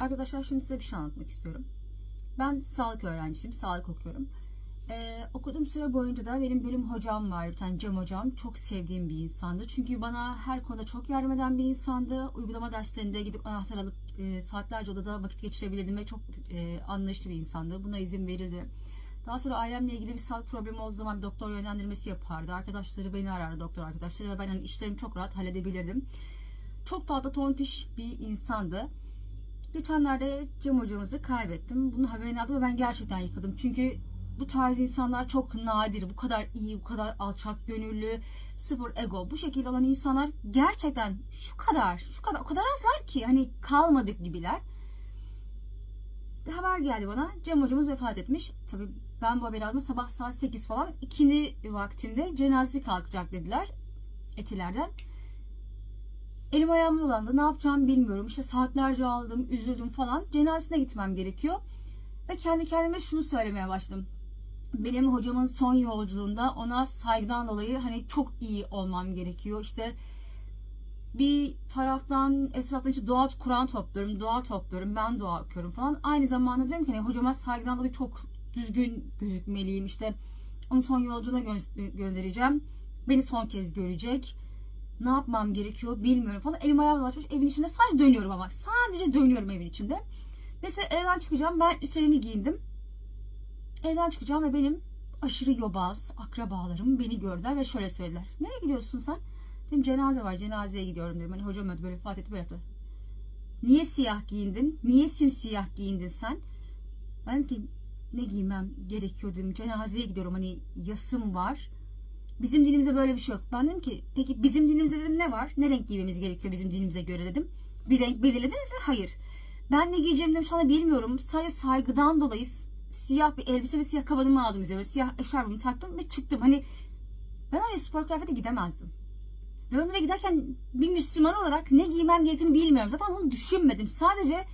Arkadaşlar şimdi size bir şey anlatmak istiyorum. Ben sağlık öğrencisiyim, sağlık okuyorum. Ee, okuduğum süre boyunca da benim bölüm hocam var, bir tane Cem hocam. Çok sevdiğim bir insandı. Çünkü bana her konuda çok yardım eden bir insandı. Uygulama derslerinde gidip anahtar alıp e, saatlerce odada vakit geçirebilirdim ve çok e, anlayışlı bir insandı. Buna izin verirdi. Daha sonra ailemle ilgili bir sağlık problemi olduğu zaman bir doktor yönlendirmesi yapardı. Arkadaşları beni arardı, doktor arkadaşları ve ben hani işlerimi çok rahat halledebilirdim. Çok tatlı tontiş bir insandı. Geçenlerde Cem hocamızı kaybettim. Bunun haberini aldım ve ben gerçekten yıkıldım. Çünkü bu tarz insanlar çok nadir. Bu kadar iyi, bu kadar alçak gönüllü, sıfır ego. Bu şekilde olan insanlar gerçekten şu kadar, şu kadar, o kadar azlar ki hani kalmadık gibiler. Bir haber geldi bana. Cem hocamız vefat etmiş. Tabii ben bu haberi aldım sabah saat 8 falan. ikindi vaktinde cenazesi kalkacak dediler. Etilerden. Elim ayağım dolandı. Ne yapacağımı bilmiyorum. İşte saatlerce aldım, üzüldüm falan. Cenazesine gitmem gerekiyor. Ve kendi kendime şunu söylemeye başladım. Benim hocamın son yolculuğunda ona saygıdan dolayı hani çok iyi olmam gerekiyor. İşte bir taraftan etraftan işte dua Kur'an topluyorum, dua topluyorum, ben dua okuyorum falan. Aynı zamanda diyorum ki hani hocama saygıdan dolayı çok düzgün gözükmeliyim. İşte onu son yolculuğuna gö- göndereceğim. Beni son kez görecek ne yapmam gerekiyor bilmiyorum falan. Elim ayağım dolaşmış evin içinde sadece dönüyorum ama. Sadece dönüyorum evin içinde. Neyse evden çıkacağım. Ben üstlerimi giyindim. Evden çıkacağım ve benim aşırı yobaz akrabalarım beni gördüler ve şöyle söylediler. Nereye gidiyorsun sen? Dedim cenaze var cenazeye gidiyorum dedim. Hani hocam öldü böyle vefat etti böyle yaptı. Niye siyah giyindin? Niye simsiyah giyindin sen? Ben ki ne giymem gerekiyor dedim. Cenazeye gidiyorum hani yasım var. Bizim dinimizde böyle bir şey yok. Ben dedim ki peki bizim dinimizde dedim ne var? Ne renk giymemiz gerekiyor bizim dinimize göre dedim. Bir renk belirlediniz mi? Hayır. Ben ne giyeceğimi dedim şu anda bilmiyorum. Sadece saygıdan dolayı siyah bir elbise ve siyah kabanımı aldım üzerime. Siyah eşarbımı taktım ve çıktım. Hani ben oraya spor kıyafete gidemezdim. Ve oraya giderken bir Müslüman olarak ne giymem gerektiğini bilmiyorum. Zaten bunu düşünmedim. Sadece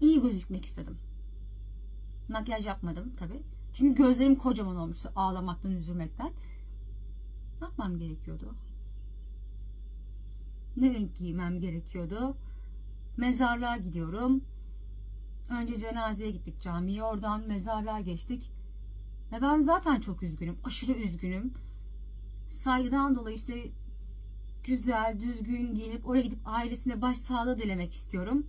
iyi gözükmek istedim. Makyaj yapmadım tabii. Çünkü gözlerim kocaman olmuştu ağlamaktan, üzülmekten. Ne yapmam gerekiyordu? Ne renk giymem gerekiyordu? Mezarlığa gidiyorum. Önce cenazeye gittik camiye. Oradan mezarlığa geçtik. Ve ben zaten çok üzgünüm. Aşırı üzgünüm. Saygıdan dolayı işte güzel, düzgün giyinip oraya gidip ailesine başsağlığı dilemek istiyorum.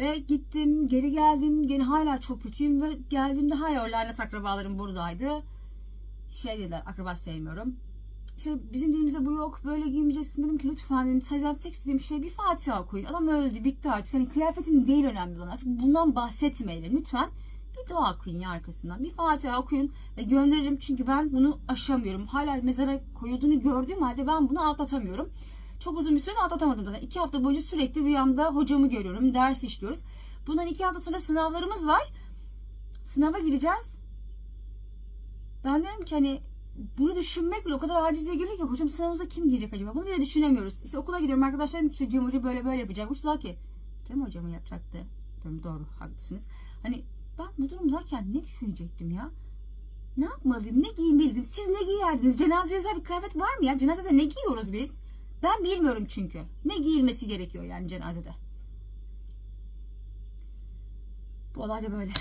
Ve gittim, geri geldim. Gene hala çok kötüyüm ve geldiğimde hala o lanet akrabalarım buradaydı. Şey dediler, akraba sevmiyorum. İşte bizim dilimizde bu yok, böyle giymeyeceksin dedim ki lütfen dedim. Sadece tek istediğim şey bir Fatiha okuyun. Adam öldü, bitti artık. Hani kıyafetin değil önemli bana. Artık bundan bahsetmeyelim lütfen. Bir dua okuyun ya arkasından. Bir Fatiha okuyun ve gönderirim çünkü ben bunu aşamıyorum. Hala mezara koyulduğunu gördüğüm halde ben bunu atlatamıyorum. Çok uzun bir süre atlatamadım zaten. İki hafta boyunca sürekli rüyamda hocamı görüyorum. Ders işliyoruz. Bundan iki hafta sonra sınavlarımız var. Sınava gireceğiz. Ben diyorum ki hani bunu düşünmek bile o kadar acize geliyor ki hocam sınavımızda kim diyecek acaba? Bunu bile düşünemiyoruz. İşte okula gidiyorum arkadaşlarım işte Cem Hoca böyle böyle yapacakmış. Daha ki Cem Hoca mı yapacaktı? Diyorum doğru haklısınız. Hani ben bu durumdayken ne düşünecektim ya? Ne yapmalıyım? Ne giymeliydim? Siz ne giyerdiniz? Cenaze özel bir kıyafet var mı ya? Cenazede ne giyiyoruz biz? Ben bilmiyorum çünkü. Ne giyilmesi gerekiyor yani cenazede. Bu olay da böyle.